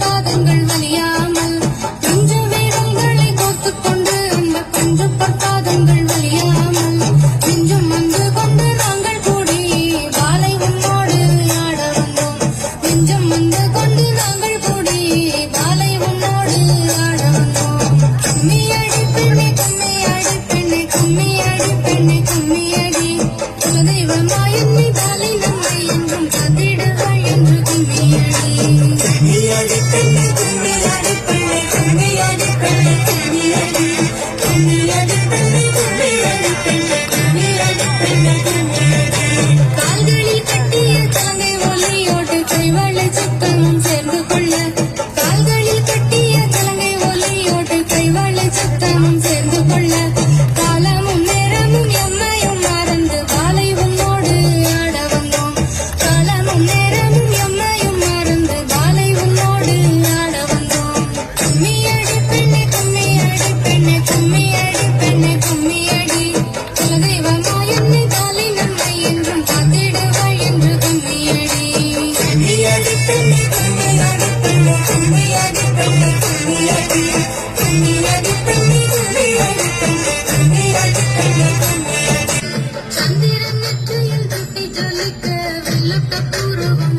பொற்பாதங்கள் வலியாமல் கொஞ்ச வேதங்களை அந்த கொஞ்ச பொற்பாதங்கள் கும்மியாடி பிள்ளை கும்மியாடி பிள்ளை கும்மி சந்திரன் நெற்றியில் தொட்டி ஜொலிக்க வெள்ளப்பூர்வம்